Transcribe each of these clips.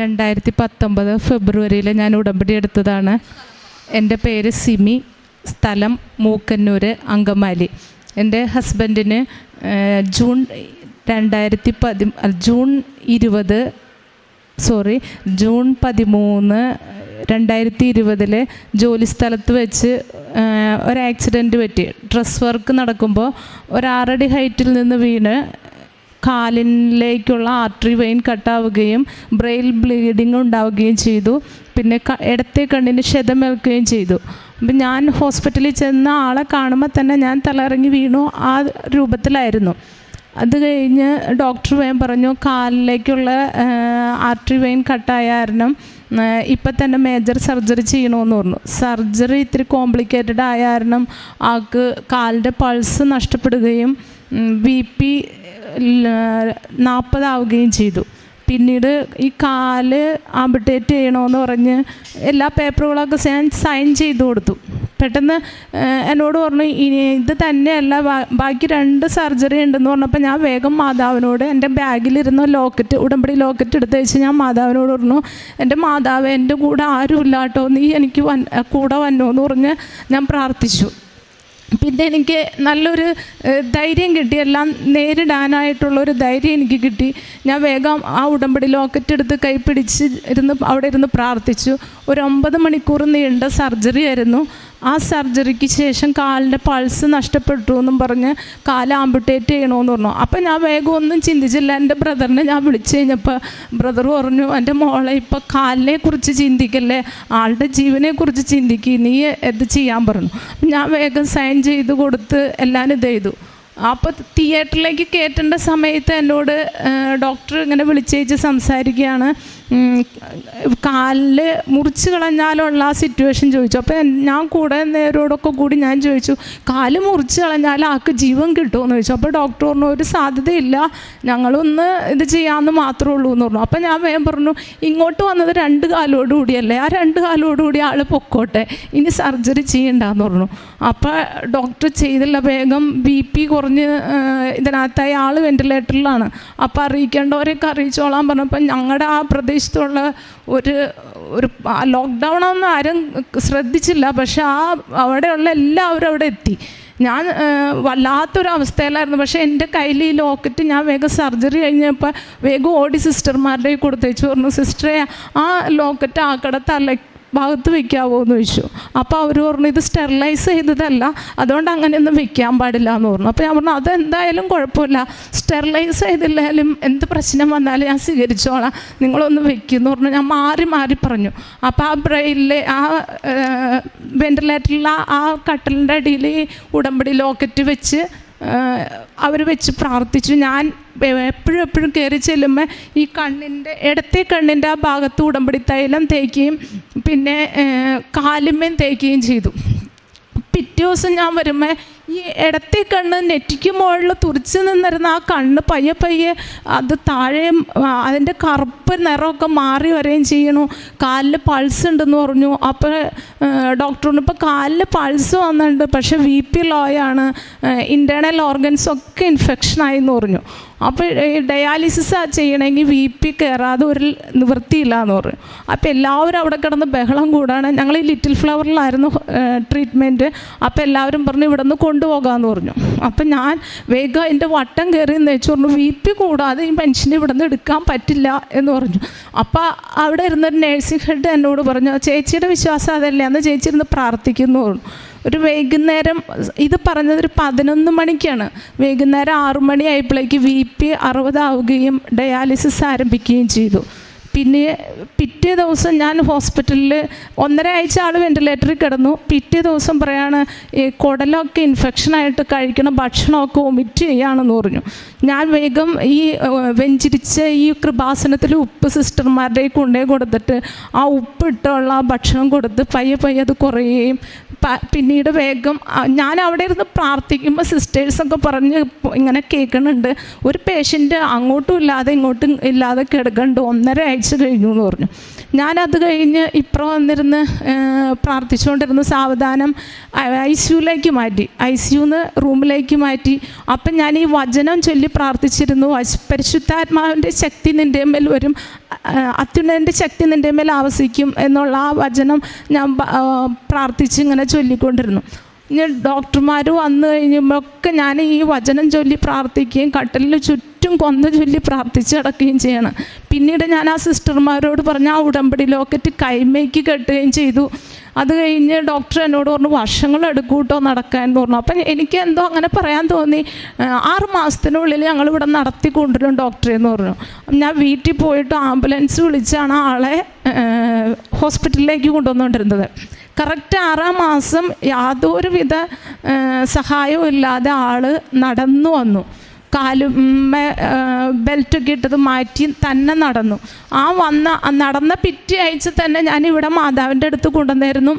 രണ്ടായിരത്തി പത്തൊമ്പത് ഫെബ്രുവരിയിൽ ഞാൻ ഉടമ്പടി എടുത്തതാണ്. എന്റെ പേര് സിമി സ്ഥലം മൂക്കന്നൂർ അങ്കമാലി. എന്റെ ഹസ്ബൻഡിന് ജൂൺ രണ്ടായിരത്തി പതി ജൂൺ ഇരുപത് സോറി ജൂൺ പതിമൂന്ന് രണ്ടായിരത്തി ഇരുപതിൽ ജോലി സ്ഥലത്ത് വെച്ച് ഒരു ആക്സിഡന്റ് പറ്റി. ഡ്രസ് വർക്ക് നടക്കുമ്പോൾ ഒരു ആറടി ഹൈറ്റിൽ നിന്ന് വീണ് കാലിലേക്കുള്ള ആർട്ടറി വെയിൻ കട്ടാവുകയും ബ്രെയിൽ ബ്ലീഡിങ് ഉണ്ടാവുകയും ചെയ്തു. പിന്നെ ഇടത്തെ കണ്ണിന് ക്ഷതമേൽക്കുകയും ചെയ്തു. അപ്പം ഞാൻ ഹോസ്പിറ്റലിൽ ചെന്ന ആളെ കാണുമ്പോൾ തന്നെ ഞാൻ തലയിറങ്ങി വീണു. ആ രൂപത്തിലായിരുന്നു. അത് കഴിഞ്ഞ് ഡോക്ടർ വേം പറഞ്ഞു കാലിലേക്കുള്ള ആർട്ടറി വെയിൻ കട്ടായ കാരണം ഇപ്പം തന്നെ മേജർ സർജറി ചെയ്യണമെന്ന് പറഞ്ഞു. സർജറി ഇത്തിരി കോംപ്ലിക്കേറ്റഡ് ആയ കാരണം ആൾക്ക് കാലിന്റെ പൾസ് നഷ്ടപ്പെടുകയും ബി പി നാൽപ്പതാവുകയും ചെയ്തു. പിന്നീട് ഈ കാൽ ആംബിട്ടേറ്റ് ചെയ്യണമെന്ന് പറഞ്ഞ് എല്ലാ പേപ്പറുകളൊക്കെ ഞാൻ സൈൻ ചെയ്തു കൊടുത്തു. പെട്ടെന്ന് എന്നോട് പറഞ്ഞു ഇനി ഇത് തന്നെയല്ല ബാക്കി രണ്ട് സർജറി ഉണ്ടെന്ന് പറഞ്ഞപ്പോൾ ഞാൻ വേഗം മാതാവിനോട് എന്റെ ബാഗിലിരുന്ന ലോക്കറ്റ് ഉടമ്പടി ലോക്കറ്റ് എടുത്ത് വെച്ച് ഞാൻ മാതാവിനോട് പറഞ്ഞു എന്റെ മാതാവ് എന്റെ കൂടെ ആരും ഇല്ലാട്ടോ നീ എനിക്ക് വൻ കൂടെ വന്നോ എന്ന് പറഞ്ഞ് ഞാൻ പ്രാർത്ഥിച്ചു. പിന്നെ എനിക്ക് നല്ലൊരു ധൈര്യം കിട്ടി. എല്ലാം നേരിടാനായിട്ടുള്ളൊരു ധൈര്യം എനിക്ക് കിട്ടി. ഞാൻ വേഗം ആ ഉടമ്പടി ലോക്കറ്റ് എടുത്ത് കൈ പിടിച്ച് ഇരുന്ന് അവിടെ ഇരുന്ന് പ്രാർത്ഥിച്ചു. ഒരു ഒമ്പത് മണിക്കൂർ നീണ്ട സർജറി ആയിരുന്നു. ആ സർജറിക്ക് ശേഷം കാലിന്റെ പൾസ് നഷ്ടപ്പെട്ടു എന്നും പറഞ്ഞ് കാൽ ആംബുട്ടേറ്റ് ചെയ്യണമെന്ന് പറഞ്ഞു. അപ്പം ഞാൻ വേഗം ഒന്നും ചിന്തിച്ചില്ല. എന്റെ ബ്രദറിനെ ഞാൻ വിളിച്ചു കഴിഞ്ഞപ്പോൾ ബ്രദർ പറഞ്ഞു എന്റെ മോളെ ഇപ്പം കാലിനെ കുറിച്ച് ചിന്തിക്കല്ലേ? ആളുടെ ജീവനെ കുറിച്ച് ചിന്തിക്കുക നീ എന്ത് ചെയ്യാൻ പറഞ്ഞു. ഞാൻ വേഗം സൈൻ ചെയ്ത് കൊടുത്ത് എല്ലാം ഇത് ചെയ്തു. അപ്പോൾ തിയേറ്ററിലേക്ക് കയറ്റേണ്ട സമയത്ത് എന്നോട് ഡോക്ടർ ഇങ്ങനെ വിളിച്ചേച്ച് സംസാരിക്കുകയാണ്. കാലിൽ മുറിച്ച് കളഞ്ഞാലുള്ള ആ സിറ്റുവേഷൻ ചോദിച്ചു. അപ്പോൾ ഞാൻ കൂടെ നേരോടൊക്കെ കൂടി ഞാൻ ചോദിച്ചു കാൽ മുറിച്ച് കളഞ്ഞാൽ ആൾക്ക് ജീവൻ കിട്ടുമെന്ന് ചോദിച്ചു. അപ്പോൾ ഡോക്ടർ പറഞ്ഞു ഒരു സാധ്യതയില്ല. ഞങ്ങളൊന്ന് ഇത് ചെയ്യാമെന്ന് മാത്രമേ ഉള്ളൂ എന്ന് പറഞ്ഞു. അപ്പോൾ ഞാൻ വേഗം പറഞ്ഞു ഇങ്ങോട്ട് വന്നത് രണ്ട് കാലോടുകൂടിയല്ലേ ആ രണ്ട് കാലോടുകൂടി ആൾ പൊക്കോട്ടെ. ഇനി സർജറി ചെയ്യണ്ടെന്ന് പറഞ്ഞു. അപ്പോൾ ഡോക്ടർ ചെയ്തില്ല. വേഗം ബി പി കുറഞ്ഞ് ഏഹ്, ഇതിനകത്തായി ആൾ വെന്റിലേറ്ററിലാണ് അപ്പോൾ അറിയിക്കേണ്ടവരെയൊക്കെ അറിയിച്ചോളാൻ പറഞ്ഞപ്പോൾ ഞങ്ങളുടെ ആ പ്രദേശത്തുള്ള ഒരു ഒരു ലോക്ക്ഡൗൺ ഒന്നും ആരും ശ്രദ്ധിച്ചില്ല. പക്ഷെ ആ അവിടെയുള്ള എല്ലാവരും അവിടെ എത്തി. ഞാൻ വല്ലാത്തൊരു അവസ്ഥയിലായിരുന്നു പക്ഷേ എന്റെ കയ്യിൽ ഈ ലോക്കറ്റ് ഞാൻ വേഗം സർജറി കഴിഞ്ഞപ്പോൾ വേഗം ഓടി സിസ്റ്റർമാരുടെ കൊടുത്തേച്ചു പറഞ്ഞു സിസ്റ്ററെ ആ ലോക്കറ്റ് ആക്കടെ തല ഭാഗത്ത് വെക്കാവോ എന്ന് ചോദിച്ചു. അപ്പോൾ അവർ പറഞ്ഞു ഇത് സ്റ്റെറിലൈസ് ചെയ്തതല്ല അതുകൊണ്ട് അങ്ങനെയൊന്നും വെക്കാൻ പാടില്ല എന്ന് പറഞ്ഞു. അപ്പോൾ ഞാൻ പറഞ്ഞു അതെന്തായാലും കുഴപ്പമില്ല. സ്റ്റെറിലൈസ് ചെയ്തില്ലായാലും എന്ത് പ്രശ്നം വന്നാലും ഞാൻ സ്വീകരിച്ചോളാം. നിങ്ങളൊന്ന് വെക്കുമെന്ന് പറഞ്ഞു. ഞാൻ മാറി മാറി പറഞ്ഞു. അപ്പോൾ ആ ബ്രെയിനിലെ ആ വെന്റിലേറ്ററിലെ ആ കട്ടലിന്റെ അടിയിൽ ഉടമ്പടി ലോക്കറ്റ് വെച്ച് അവർ വെച്ച് പ്രാർത്ഥിച്ചു. ഞാൻ എപ്പോഴും എപ്പോഴും കയറി ചെല്ലുമ്പോൾ ഈ കണ്ണിന്റെ ഇടത്തെ കണ്ണിന്റെ ആ ഭാഗത്ത് ഉടമ്പടി തൈലം തേക്കുകയും പിന്നെ ഏഹ്, കാലുമ്മേം തേക്കുകയും ചെയ്തു. പിറ്റേ ദിവസം ഞാൻ വരുമ്പോൾ ഈ ഇടത്തെ കണ്ണ് നെറ്റിക്ക് മുകളിൽ തുറിച്ച് നിന്നിരുന്ന ആ കണ്ണ് പയ്യെ പയ്യെ അത് താഴെ അതിന്റെ കറുപ്പ് നിറമൊക്കെ മാറി വരികയും ചെയ്യണു കാലിൽ പൾസ് ഉണ്ടെന്ന് പറഞ്ഞു. അപ്പോൾ ഡോക്ടറിന് ഇപ്പോൾ കാലിൽ പൾസ് വന്നിട്ടുണ്ട്. പക്ഷേ വി പി ലോയാണ് ഇന്റേർണൽ ഓർഗൻസ് ഒക്കെ ഇൻഫെക്ഷനായി എന്ന് പറഞ്ഞു. അപ്പോൾ ഡയാലിസിസ് ചെയ്യണമെങ്കിൽ വി പി കയറാതെ ഒരു നിവൃത്തിയില്ല എന്ന് പറയും. അപ്പോൾ എല്ലാവരും അവിടെ കിടന്ന് ബഹളം കൂടാണ്. ഞങ്ങൾ ഈ ലിറ്റിൽ ഫ്ലവറിലായിരുന്നു ട്രീറ്റ്മെന്റ് അപ്പോൾ എല്ലാവരും പറഞ്ഞു ഇവിടെ നിന്ന് കൊണ്ടുപോകാമെന്ന് പറഞ്ഞു. അപ്പം ഞാൻ വേഗം എന്റെ വട്ടം കയറി എന്ന് വെച്ചു പറഞ്ഞു വി പി കൂടാതെ ഈ മനുഷ്യനെ ഇവിടെ നിന്ന് എടുക്കാൻ പറ്റില്ല എന്ന് പറഞ്ഞു. അപ്പോൾ അവിടെ ഇരുന്നൊരു നേഴ്സിംഗ് ഹെഡ് എന്നോട് പറഞ്ഞു ചേച്ചിയുടെ വിശ്വാസം അതല്ലേ? എന്ന് ചേച്ചി ഇരുന്ന് പ്രാർത്ഥിക്കുന്നു. പറഞ്ഞു ഒരു വൈകുന്നേരം ഇത് പറഞ്ഞത് ഒരു പതിനൊന്ന് മണിക്കാണ്. വൈകുന്നേരം ആറു മണി ആയപ്പോഴേക്ക് വി പി അറുപതാവുകയും ഡയാലിസിസ് ആരംഭിക്കുകയും ചെയ്തു. പിന്നെ പിറ്റേ ദിവസം ഞാൻ ഹോസ്പിറ്റലിൽ ഒന്നര ആഴ്ച ആൾ വെന്റിലേറ്ററിൽ കിടന്നു. പിറ്റേ ദിവസം പറയാണ് ഈ കുടലൊക്കെ ഇൻഫെക്ഷനായിട്ട് കഴിക്കണ ഭക്ഷണമൊക്കെ ഒമിറ്റ് ചെയ്യാണെന്ന് പറഞ്ഞു. ഞാൻ വേഗം ഈ വെഞ്ചിരിച്ച ഈ കൃപാസനത്തിൽ ഉപ്പ് സിസ്റ്റർമാരുടെ കൊണ്ടേ കൊടുത്തിട്ട് ആ ഉപ്പിട്ടുള്ള ആ ഭക്ഷണം കൊടുത്ത് പയ്യെ പയ്യെ അത് കുറയുകയും പിന്നീട് വേഗം ഞാൻ അവിടെ ഇരുന്ന് പ്രാർത്ഥിക്കുമ്പോൾ സിസ്റ്റേഴ്സൊക്കെ പറഞ്ഞ് ഇങ്ങനെ കേൾക്കുന്നുണ്ട്. ഒരു പേഷ്യന്റ് അങ്ങോട്ടും ഇല്ലാതെ ഇങ്ങോട്ടും ഇല്ലാതെ കിടക്കുന്നുണ്ട് ഒന്നര ആഴ്ച ഒരാഴ്ച കഴിഞ്ഞു എന്ന് പറഞ്ഞു. ഞാനത് കഴിഞ്ഞ് ഇപ്പുറം വന്നിരുന്ന് പ്രാർത്ഥിച്ചുകൊണ്ടിരുന്ന സാവധാനം ഐ സിയുലേക്ക് മാറ്റി. ഐ സിയുന്ന് റൂമിലേക്ക് മാറ്റി. അപ്പം ഞാൻ ഈ വചനം ചൊല്ലി പ്രാർത്ഥിച്ചിരുന്നു. പരിശുദ്ധാത്മാവിന്റെ ശക്തി നിന്റെ മേൽ വരും. അത്യുന്നതിന്റെ ശക്തി നിന്റെ മേൽ ആവസിക്കും എന്നുള്ള ആ വചനം ഞാൻ പ്രാർത്ഥിച്ച് ഇങ്ങനെ ചൊല്ലിക്കൊണ്ടിരുന്നു. ഇനി ഡോക്ടർമാർ വന്നു കഴിയുമ്പോഴൊക്കെ ഞാൻ ഈ വചനം ചൊല്ലി പ്രാർത്ഥിക്കുകയും കട്ടലിൽ ചുറ്റും കൊന്ന ചൊല്ലി പ്രാർത്ഥിച്ച് കിടക്കുകയും ചെയ്യണം. പിന്നീട് ഞാൻ ആ സിസ്റ്റർമാരോട് പറഞ്ഞ ആ ഉടമ്പടി ലോക്കറ്റ് കൈമയ്ക്ക് കെട്ടുകയും ചെയ്തു. അത് കഴിഞ്ഞ് ഡോക്ടർ എന്നോട് പറഞ്ഞു വർഷങ്ങൾ എടുക്കൂട്ടോ നടക്കാൻ എന്ന് പറഞ്ഞു. അപ്പം എനിക്ക് എന്തോ അങ്ങനെ പറയാൻ തോന്നി. ആറ് മാസത്തിനുള്ളിൽ ഞങ്ങൾ ഇവിടെ നടത്തി കൊണ്ടുവരും ഡോക്ടറെ എന്ന് പറഞ്ഞു. ഞാൻ വീട്ടിൽ പോയിട്ട് ആംബുലൻസ് വിളിച്ചാണ് ആളെ ഹോസ്പിറ്റലിലേക്ക് കൊണ്ടുവന്നുകൊണ്ടിരുന്നത്. കറക്റ്റ് ആറാം മാസം യാതൊരുവിധ സഹായവും ഇല്ലാതെ ആൾ നടന്നു വന്നു. കാലും ബെൽറ്റൊക്കെ ഇട്ടത് മാറ്റി തന്നെ നടന്നു. ആ വന്ന നടന്ന പിറ്റേ ആഴ്ച തന്നെ ഞാൻ ഇവിടെ മാതാവിന്റെ അടുത്ത് കൊണ്ടുവന്നായിരുന്നു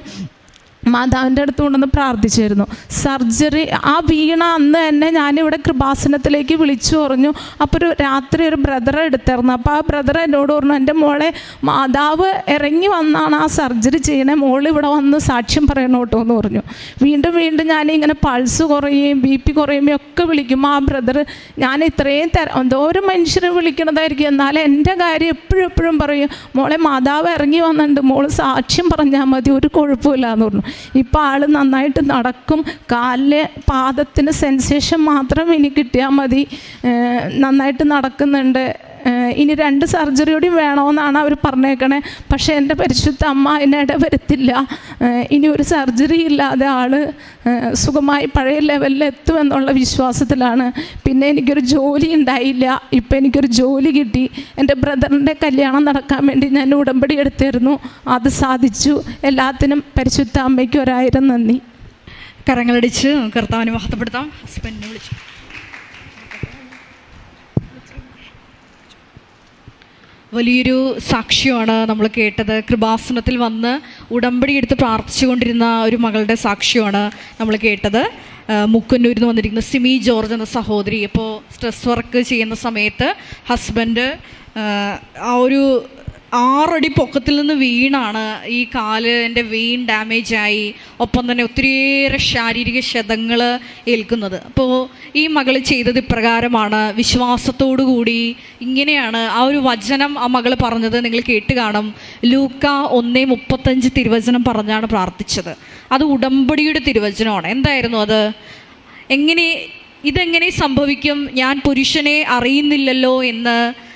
മാതാവിന്റെ അടുത്ത് കൊണ്ടുവന്ന് പ്രാർത്ഥിച്ചിരുന്നു. സർജറി ആ വീണ അന്ന് തന്നെ ഞാനിവിടെ കൃപാസനത്തിലേക്ക് വിളിച്ചു പറഞ്ഞു. അപ്പോൾ ഒരു രാത്രി ഒരു ബ്രദറെ എടുത്തായിരുന്നു. അപ്പോൾ ആ ബ്രദർ എന്നോട് പറഞ്ഞു എന്റെ മോളെ മാതാവ് ഇറങ്ങി വന്നാണ് ആ സർജറി ചെയ്യണേ. മോൾ ഇവിടെ വന്ന് സാക്ഷ്യം പറയണം കേട്ടോ? എന്ന് പറഞ്ഞു. വീണ്ടും വീണ്ടും ഞാൻ ഇങ്ങനെ പൾസ് കുറയുകയും ബി പി കുറയുകയും ഒക്കെ വിളിക്കുമ്പോൾ ആ ബ്രദർ ഞാൻ ഇത്രയും തര എന്തോരം മനുഷ്യരെ വിളിക്കണതായിരിക്കും. എന്നാലും എന്റെ കാര്യം എപ്പോഴും എപ്പോഴും പറയും മോളെ മാതാവ് ഇറങ്ങി വന്നിട്ടുണ്ട്. മോൾ സാക്ഷ്യം പറഞ്ഞാൽ മതി. ഒരു കുഴപ്പമില്ല എന്ന് പറഞ്ഞു. ഇപ്പോൾ ആൾ നന്നായിട്ട് നടക്കും. കാലിലെ പാദത്തിന് സെൻസേഷൻ മാത്രം ഇനി കിട്ടിയാൽ മതി. നന്നായിട്ട് നടക്കുന്നുണ്ട്. ഇനി രണ്ട് സർജറി കൂടി വേണമെന്നാണ് അവർ പറഞ്ഞേക്കണേ. പക്ഷേ എന്റെ പരിശുദ്ധ അമ്മ എന്നെ ഇടവരുത്തില്ല. ഇനി ഒരു സർജറി ഇല്ലാതെ ആൾ സുഖമായി പഴയ ലെവലിൽ എത്തുമെന്നുള്ള വിശ്വാസത്തിലാണ്. പിന്നെ എനിക്കൊരു ജോലി ഉണ്ടായില്ല. ഇപ്പം എനിക്കൊരു ജോലി കിട്ടി. എന്റെ ബ്രദറിന്റെ കല്യാണം നടക്കാൻ വേണ്ടി ഞാൻ ഉടമ്പടി എടുത്തിരുന്നു. അത് സാധിച്ചു. എല്ലാത്തിനും പരിശുദ്ധ അമ്മയ്ക്ക് ഒരായിരം നന്ദി. കരങ്ങളടിച്ച് കർത്താവിനെ മഹത്വപ്പെടുത്താം. ഹസ്ബൻഡിനെ വിളിച്ചു. വലിയൊരു സാക്ഷ്യമാണ് നമ്മൾ കേട്ടത്. കൃപാസനത്തിൽ വന്ന് ഉടമ്പടി എടുത്ത് പ്രാർത്ഥിച്ചുകൊണ്ടിരുന്ന ഒരു മകളുടെ സാക്ഷ്യമാണ് നമ്മൾ കേട്ടത്. മുക്കന്നൂരിൽ നിന്ന് വന്നിരിക്കുന്ന സിമി ജോർജ് എന്ന സഹോദരി. ഇപ്പോൾ സ്ട്രെസ് വർക്ക് ചെയ്യുന്ന സമയത്ത് ഹസ്ബൻഡ് ആ ഒരു ആറടി പൊക്കത്തിൽ നിന്ന് വീണാണ് ഈ കാൽ എന്റെ വെയിൻ ഡാമേജ് ആയി. ഒപ്പം തന്നെ ഒത്തിരിയേറെ ശാരീരിക ക്ഷതങ്ങൾ ഏൽക്കുന്നത്. അപ്പോൾ ഈ മകൾ ചെയ്തത് ഇപ്രകാരമാണ്. കൂടി ഇങ്ങനെയാണ് ആ ഒരു വചനം ആ മകൾ പറഞ്ഞത് നിങ്ങൾ കേട്ട് കാണും. ലൂക്ക ഒന്നേ മുപ്പത്തഞ്ച് തിരുവചനം പറഞ്ഞാണ് പ്രാർത്ഥിച്ചത്. അത് ഉടമ്പടിയുടെ തിരുവചനമാണ്. എന്തായിരുന്നു അത്? എങ്ങനെ ഇതെങ്ങനെ സംഭവിക്കും? ഞാൻ പുരുഷനെ അറിയുന്നില്ലല്ലോ എന്ന്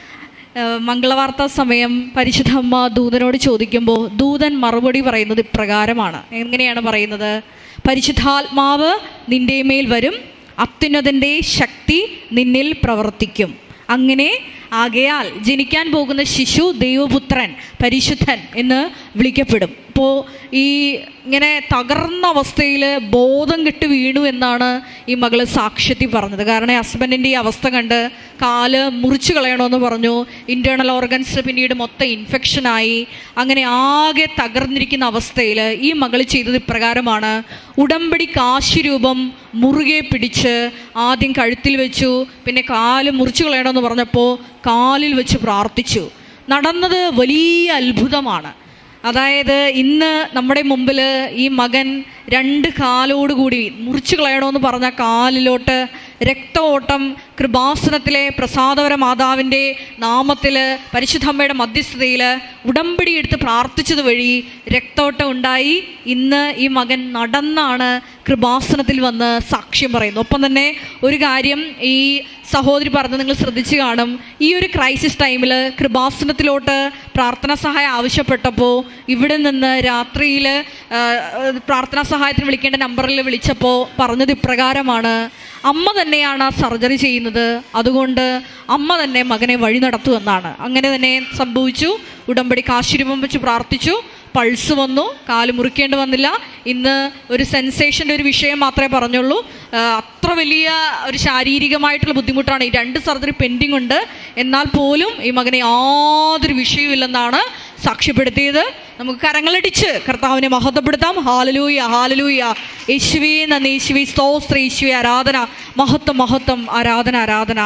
മംഗളവാർത്താ സമയം പരിശുദ്ധ അമ്മ ദൂതനോട് ചോദിക്കുമ്പോൾ ദൂതൻ മറുപടി പറയുന്നത് ഇപ്രകാരമാണ്. എങ്ങനെയാണ് പറയുന്നത്? പരിശുദ്ധാത്മാവ് നിന്റെ മേൽ വരും അത്യുന്നതന്റെ ശക്തി നിന്നിൽ പ്രവർത്തിക്കും. അങ്ങനെ ആകയാൽ ജനിക്കാൻ പോകുന്ന ശിശു ദൈവപുത്രൻ പരിശുദ്ധൻ എന്ന് വിളിക്കപ്പെടും. അപ്പോൾ ഈ ഇങ്ങനെ തകർന്ന അവസ്ഥയിൽ ബോധം കെട്ട് വീണു എന്നാണ് ഈ മകൾ സാക്ഷ്യത്തിൽ പറഞ്ഞത്. കാരണം ഹസ്ബൻഡിന്റെ ഈ അവസ്ഥ കണ്ട് കാൽ മുറിച്ച് കളയണമെന്ന് പറഞ്ഞു. ഇന്റേർണൽ ഓർഗൻസ് പിന്നീട് മൊത്തം ഇൻഫെക്ഷനായി അങ്ങനെ ആകെ തകർന്നിരിക്കുന്ന അവസ്ഥയിൽ ഈ മകൾ ചെയ്തത് ഇപ്രകാരമാണ്. ഉടമ്പടി കാശുരൂപം മുറുകെ പിടിച്ച് ആദ്യം കഴുത്തിൽ വെച്ചു. പിന്നെ കാൽ മുറിച്ച് കളയണമെന്ന് പറഞ്ഞപ്പോൾ കാലിൽ വെച്ച് പ്രാർത്ഥിച്ചു. നടന്നത് വലിയ അത്ഭുതമാണ്. അതായത് ഇന്ന് നമ്മുടെ മുമ്പിൽ ഈ മകൻ രണ്ട് കാലോടുകൂടി മുറിച്ചു കളയണമെന്ന് പറഞ്ഞ കാലിലോട്ട് രക്തഓട്ടം കൃപാസനത്തിലെ പ്രസാദവര മാതാവിന്റെ നാമത്തിൽ പരിശുദ്ധമ്മയുടെ മധ്യസ്ഥതയിൽ ഉടമ്പടി എടുത്ത് പ്രാർത്ഥിച്ചത് വഴി രക്തോട്ടം ഉണ്ടായി. ഇന്ന് ഈ മകൻ നടന്നാണ് കൃപാസനത്തിൽ വന്ന് സാക്ഷ്യം പറയുന്നു ഒപ്പം തന്നെ ഒരു കാര്യം ഈ സഹോദരി പറഞ്ഞ് നിങ്ങൾ ശ്രദ്ധിച്ചു കാണും. ഈ ഒരു ക്രൈസിസ് ടൈമിൽ കൃപാസനത്തിലോട്ട് പ്രാർത്ഥനാ സഹായം ആവശ്യപ്പെട്ടപ്പോൾ ഇവിടെ നിന്ന് രാത്രിയിൽ പ്രാർത്ഥനാ സഹായത്തിന് വിളിക്കേണ്ട നമ്പറിൽ വിളിച്ചപ്പോൾ പറഞ്ഞത് ഇപ്രകാരമാണ്. അമ്മ തന്നെയാണ് ആ സർജറി ചെയ്യുന്നത്. അതുകൊണ്ട് അമ്മ തന്നെ മകനെ വഴി നടത്തുമെന്നാണ് അങ്ങനെ തന്നെ സംഭവിച്ചു. ഉടമ്പടി കാശിരുമം വെച്ച് പ്രാർത്ഥിച്ചു. പൾസ് വന്നു. കാൽ മുറിക്കേണ്ടി വന്നില്ല. ഇന്ന് ഒരു സെൻസേഷന്റെ ഒരു വിഷയം മാത്രമേ പറഞ്ഞുള്ളൂ. അത്ര വലിയ ഒരു ശാരീരികമായിട്ടുള്ള ബുദ്ധിമുട്ടാണ്. ഈ രണ്ട് സർജറി പെൻഡിങ് ഉണ്ട്. എന്നാൽ പോലും ഈ മകനെ യാതൊരു വിഷയമില്ലെന്നാണ് സാക്ഷ്യപ്പെടുത്തിയത്. നമുക്ക് കരങ്ങളടിച്ച് കർത്താവിനെ മഹത്വപ്പെടുത്താം. ഹാലലൂയ ഹാലലൂയ യേശുവി നന്ദി യേശുവി സ്തോത്ര യേശുവി ആരാധന. മഹത്വം മഹത്വം ആരാധന ആരാധന.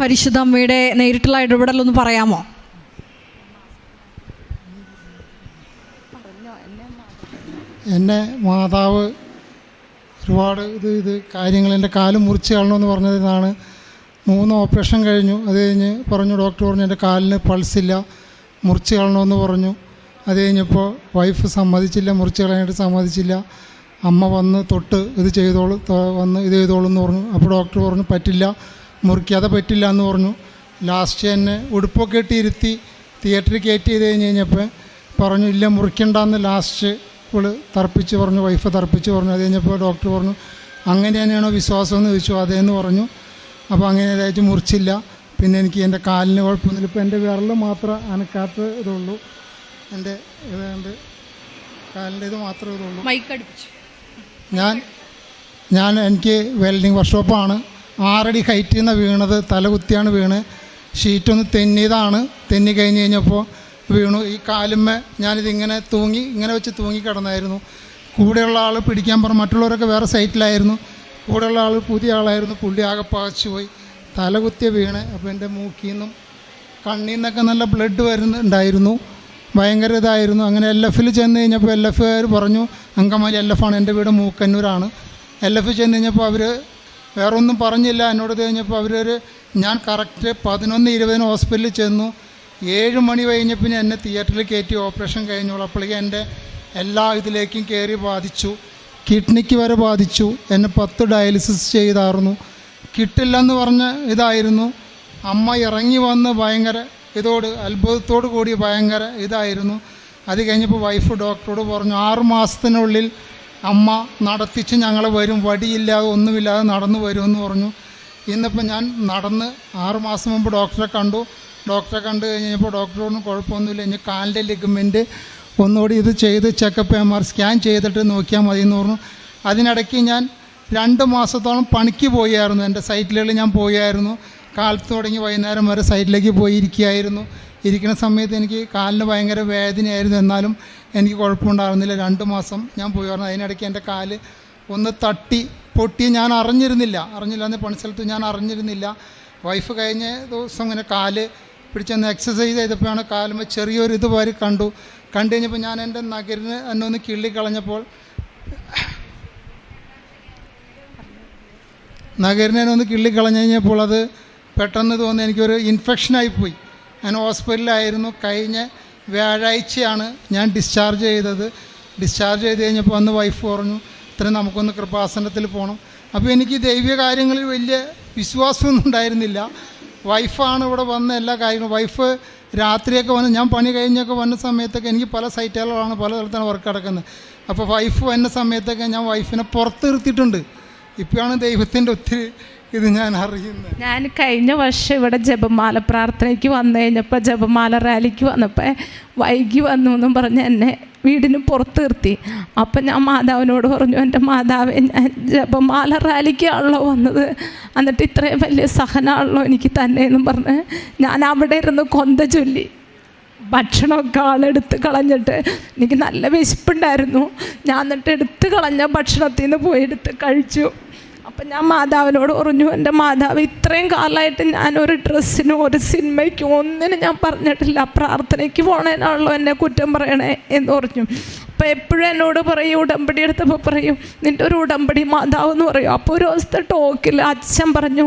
പരിശുദ്ധ അമ്മയുടെ നേരിട്ടുള്ള ഇടപെടലൊന്ന് പറയാമോ? എന്നെ മാതാവ് ഒരുപാട് ഇത് ഇത് കാര്യങ്ങൾ എന്റെ കാൽ മുറിച്ച് കളണമെന്ന് പറഞ്ഞതിനാണ് മൂന്ന് ഓപ്പറേഷൻ കഴിഞ്ഞു. അത് കഴിഞ്ഞ് പറഞ്ഞു ഡോക്ടർ പറഞ്ഞു എന്റെ കാലിന് പൾസില്ല മുറിച്ച് കളണമെന്ന് പറഞ്ഞു. അത് കഴിഞ്ഞപ്പോൾ വൈഫ് സമ്മതിച്ചില്ല മുറിച്ച് കളയാനായിട്ട് സമ്മതിച്ചില്ല. അമ്മ വന്ന് തൊട്ട് ഇത് ചെയ്തോളൂ വന്ന് ഇത് ചെയ്തോളൂ എന്ന് പറഞ്ഞു. അപ്പോൾ ഡോക്ടർ പറഞ്ഞു പറ്റില്ല. മുറിക്കാതെ പറ്റില്ല എന്ന് പറഞ്ഞു. ലാസ്റ്റ് എന്നെ ഉടുപ്പൊക്കെ ഇട്ട് ഇരുത്തി തിയേറ്ററിൽ കയറ്റി ചെയ്ത് കഴിഞ്ഞ് കഴിഞ്ഞപ്പോൾ പറഞ്ഞു ഇല്ല മുറിക്കണ്ടെന്ന് ലാസ്റ്റ് ഇവൾ തർപ്പിച്ച് പറഞ്ഞു വൈഫ് തർപ്പിച്ച് പറഞ്ഞു. അത് കഴിഞ്ഞപ്പോൾ ഡോക്ടർ പറഞ്ഞു അങ്ങനെ തന്നെയാണോ വിശ്വാസം? എന്ന് ചോദിച്ചു. അതേന്ന് പറഞ്ഞു. അപ്പോൾ അങ്ങനെ ഇതായിട്ട് മുറിച്ചില്ല. പിന്നെ എനിക്ക് എന്റെ കാലിന് കുഴപ്പമൊന്നുമില്ല. ഇപ്പോൾ എന്റെ വിരൽ മാത്രം അനക്കാത്ത ഇതുള്ളൂ. എന്റെ ഇതുകൊണ്ട് കാലിന്റെ ഇത് മാത്രമേ ഇതുള്ളൂ. ഞാൻ ഞാൻ എനിക്ക് വെൽഡിങ് വർക്ക്ഷോപ്പാണ് ആറടി ഹൈറ്റിൽ നിന്ന് വീണത് തലകുത്തിയാണ് വീണ്. ഷീറ്റൊന്ന് തെന്നിയതാണ്. തെന്നി കഴിഞ്ഞ് കഴിഞ്ഞപ്പോൾ വീണു. ഈ കാലുമ്മ ഞാനിതിങ്ങനെ തൂങ്ങി ഇങ്ങനെ വെച്ച് തൂങ്ങി കിടന്നായിരുന്നു. കൂടെയുള്ള ആൾ പിടിക്കാൻ പറഞ്ഞു. മറ്റുള്ളവരൊക്കെ വേറെ സൈറ്റിലായിരുന്നു കൂടെയുള്ള ആൾ പുതിയ ആളായിരുന്നു. പുള്ളി ആകെ പകച്ചു പോയി. തലകുത്തിയ വീണ്. അപ്പോൾ എന്റെ മൂക്കിൽ നിന്നും കണ്ണിൽ നിന്നൊക്കെ നല്ല ബ്ലഡ് വരുന്നുണ്ടായിരുന്നു. ഭയങ്കര ഇതായിരുന്നു. അങ്ങനെ എൽ എഫിൽ ചെന്ന് കഴിഞ്ഞപ്പോൾ എൽ എഫുകാർ പറഞ്ഞു അങ്കമാലി എൽ ആണ്. എന്റെ വീട് മൂക്കന്നൂരാണ്. എൽ എഫ് ചെന്ന് കഴിഞ്ഞപ്പോൾ അവർ വേറെ ഒന്നും പറഞ്ഞില്ല. എന്നോട് കഴിഞ്ഞപ്പോൾ അവരൊരു ഞാൻ കറക്റ്റ് പതിനൊന്ന് ഇരുപതിന് ഹോസ്പിറ്റലിൽ ചെന്നു. ഏഴ് മണി കഴിഞ്ഞപ്പോൾ എന്നെ തിയേറ്ററിൽ കയറ്റി ഓപ്പറേഷൻ കഴിഞ്ഞോളൂ. അപ്പോഴേക്കും എന്റെ എല്ലാ ഇതിലേക്കും കയറി ബാധിച്ചു. കിഡ്നിക്ക് വരെ ബാധിച്ചു. എന്നെ പത്ത് ഡയാലിസിസ് ചെയ്തായിരുന്നു. കിട്ടില്ലെന്ന് പറഞ്ഞ ഇതായിരുന്നു. അമ്മ ഇറങ്ങി വന്ന് ഭയങ്കര ഇതോട് അത്ഭുതത്തോടു കൂടി ഭയങ്കര ഇതായിരുന്നു. അത് കഴിഞ്ഞപ്പോൾ വൈഫ് ഡോക്ടറോട് പറഞ്ഞു ആറ് മാസത്തിനുള്ളിൽ അമ്മ നടത്തിച്ച് ഞങ്ങൾ വരും വടിയില്ലാതെ ഒന്നുമില്ലാതെ നടന്നു വരുമെന്ന് പറഞ്ഞു. ഇന്നിപ്പോൾ ഞാൻ നടന്ന് ആറുമാസം മുമ്പ് ഡോക്ടറെ കണ്ടു. ഡോക്ടറെ കണ്ടു കഴിഞ്ഞപ്പോൾ ഡോക്ടറൊന്നും കുഴപ്പമൊന്നുമില്ല. ഇനി കാലിന്റെ ലിഗമെന്റ് ഒന്നുകൂടി ഇത് ചെയ്ത് ചെക്കപ്പ് എം ആർ സ്കാൻ ചെയ്തിട്ട് നോക്കിയാൽ മതി എന്ന് പറഞ്ഞു. അതിനിടയ്ക്ക് ഞാൻ രണ്ട് മാസത്തോളം പണിക്ക് പോയായിരുന്നു. എന്റെ സൈറ്റിലുകളിൽ ഞാൻ പോയായിരുന്നു. കാലത്ത് തുടങ്ങി വൈകുന്നേരം വരെ സൈറ്റിലേക്ക് പോയി ഇരിക്കുകയായിരുന്നു ഇരിക്കുന്ന സമയത്ത് എനിക്ക് കാലിന് ഭയങ്കര വേദനയായിരുന്നു. എന്നാലും എനിക്ക് കുഴപ്പമുണ്ടായിരുന്നില്ല. രണ്ട് മാസം ഞാൻ പോയി. പറഞ്ഞു അതിനിടയ്ക്ക് എന്റെ കാൽ ഒന്ന് തട്ടി പൊട്ടി ഞാൻ അറിഞ്ഞിരുന്നില്ല. അറിഞ്ഞില്ല എന്ന് പണിസ്ഥലത്ത് ഞാൻ അറിഞ്ഞിരുന്നില്ല. വൈഫ് കഴിഞ്ഞ ദിവസം ഇങ്ങനെ കാൽ പിടിച്ചൊന്ന് എക്സസൈസ് ചെയ്തപ്പോഴാണ് കാലുമ്പോൾ ചെറിയൊരു ഇത് കണ്ടു. കണ്ടു കഴിഞ്ഞപ്പോൾ ഞാൻ എന്റെ നഗരിന് എന്നെ ഒന്ന് കിള്ളിക്കളഞ്ഞപ്പോൾ നഗരിനെ ഒന്ന് കിള്ളിക്കളഞ്ഞു കഴിഞ്ഞപ്പോൾ അത് പെട്ടെന്ന് തോന്നി എനിക്കൊരു ഇൻഫെക്ഷനായിപ്പോയി ഞാൻ ഹോസ്പിറ്റലിലായിരുന്നു. കഴിഞ്ഞ വ്യാഴാഴ്ചയാണ് ഞാൻ ഡിസ്ചാർജ് ചെയ്തത്. ഡിസ്ചാർജ് ചെയ്ത് കഴിഞ്ഞപ്പോൾ അന്ന് വൈഫ് പറഞ്ഞു ഇത്ര നമുക്കൊന്ന് കൃപാസനത്തിൽ പോകണം അപ്പോൾ എനിക്ക് ദൈവിക കാര്യങ്ങളിൽ വലിയ വിശ്വാസമൊന്നും ഉണ്ടായിരുന്നില്ല. വൈഫാണ് ഇവിടെ വന്ന എല്ലാ കാര്യങ്ങളും. വൈഫ് രാത്രിയൊക്കെ വന്ന് ഞാൻ പണി കഴിഞ്ഞൊക്കെ വന്ന സമയത്തൊക്കെ എനിക്ക് പല സൈറ്റുകളാണ് പല സ്ഥലത്താണ് വർക്ക് നടക്കുന്നത്. അപ്പോൾ വൈഫ് വന്ന സമയത്തൊക്കെ ഞാൻ വൈഫിനെ പുറത്ത് നിർത്തിയിട്ടുണ്ട് ഇപ്പോഴാണ് ദൈവത്തിന്റെ ഒത്തിരി ഇത് ഞാൻ അറിയുന്നത് ഞാൻ കഴിഞ്ഞ വർഷം ഇവിടെ ജപമാല പ്രാർത്ഥനയ്ക്ക് വന്നു കഴിഞ്ഞപ്പോൾ ജപമാല റാലിക്ക് വന്നപ്പോൾ വൈകി വന്നു എന്നും പറഞ്ഞ് എന്നെ വീടിന് പുറത്ത് നിർത്തി. അപ്പം ഞാൻ മാതാവിനോട് പറഞ്ഞു എന്റെ മാതാവ് ഞാൻ ജപമാല റാലിക്കാണല്ലോ വന്നത്. എന്നിട്ട് ഇത്രയും വലിയ സഹനമാണല്ലോ എനിക്ക് തന്നെ എന്നും പറഞ്ഞ് ഞാൻ അവിടെ ഇരുന്ന് കൊന്ത ചൊല്ലി. ഭക്ഷണമൊക്കെ ആളെടുത്ത് കളഞ്ഞിട്ട് എനിക്ക് നല്ല വിശപ്പുണ്ടായിരുന്നു. ഞാൻ എന്നിട്ട് എടുത്ത് കളഞ്ഞ ഭക്ഷണത്തിൽ നിന്ന് പോയി എടുത്ത് കഴിച്ചു. അപ്പം ഞാൻ മാതാവിനോട് പറഞ്ഞു എന്റെ മാതാവ് ഇത്രയും കാലമായിട്ട് ഒരു ഡ്രസ്സിനും ഒരു സിനിമയ്ക്കും ഒന്നിനും ഞാൻ പറഞ്ഞിട്ടില്ല. പ്രാർത്ഥനയ്ക്ക് പോണേനാണല്ലോ എന്നെ കുറ്റം പറയണേ എന്ന് പറഞ്ഞു. അപ്പോൾ എപ്പോഴും എന്നോട് പറയും ഉടമ്പടി എടുത്തപ്പോൾ പറയും നിന്റെ ഒരു ഉടമ്പടി മാതാവ് എന്ന് പറയും. അപ്പോൾ ഒരു ദിവസത്തെ ടോക്കിൽ അച്ഛൻ പറഞ്ഞു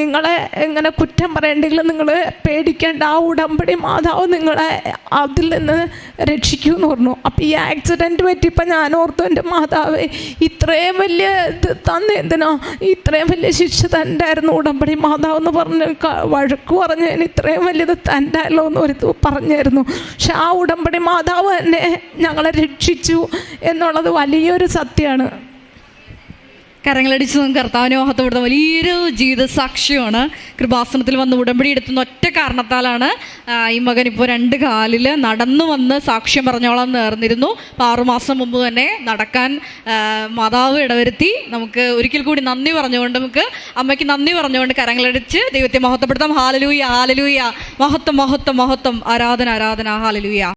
നിങ്ങളെ എങ്ങനെ കുറ്റം പറയണ്ടെങ്കിൽ നിങ്ങൾ പേടിക്കേണ്ട ആ ഉടമ്പടി മാതാവ് നിങ്ങളെ അതിൽ നിന്ന് രക്ഷിക്കൂ എന്ന് പറഞ്ഞു. അപ്പോൾ ഈ ആക്സിഡന്റ് പറ്റിയപ്പോൾ ഞാൻ ഓർത്തു എന്റെ മാതാവ് ഇത്രയും വലിയ ഇത് തന്നെ എന്തിനാ? ഇത്രയും വലിയ ശിക്ഷ തണ്ടായിരുന്നു ഉടമ്പടി മാതാവ് എന്ന് പറഞ്ഞ് വഴക്ക് പറഞ്ഞ് ഞാൻ ഇത്രയും വലിയത് തണ്ടായല്ലോ എന്ന് ഒരു പറഞ്ഞായിരുന്നു. പക്ഷെ ആ ഉടമ്പടി മാതാവ് തന്നെ ഞങ്ങളെ രക്ഷിച്ചു എന്നുള്ളത് വലിയൊരു സത്യമാണ്. കരങ്ങളടിച്ച് നമുക്ക് കർത്താവിനെ മഹത്വപ്പെടുന്ന വലിയൊരു ജീവിത സാക്ഷ്യമാണ് കൃപാസനത്തിൽ വന്ന് ഉടമ്പടി എടുത്തുന്ന ഒറ്റ കാരണത്താലാണ് ഈ മകൻ ഇപ്പോൾ രണ്ട് കാലിൽ നടന്നു വന്ന് സാക്ഷ്യം പറഞ്ഞോളാം നേർന്നിരുന്നു. അപ്പോൾ ആറുമാസം മുമ്പ് തന്നെ നടക്കാൻ മാതാവ് ഇടവരുത്തി. നമുക്ക് ഒരിക്കൽ കൂടി നന്ദി പറഞ്ഞുകൊണ്ട് നമുക്ക് അമ്മയ്ക്ക് നന്ദി പറഞ്ഞുകൊണ്ട് കരങ്ങളടിച്ച് ദൈവത്തെ മഹത്വപ്പെടുത്താം. ഹാലലൂയ ഹാലലൂയ. മഹത്വം മഹത്വം മഹത്വം. ആരാധന ആരാധന. ഹാലലൂയ.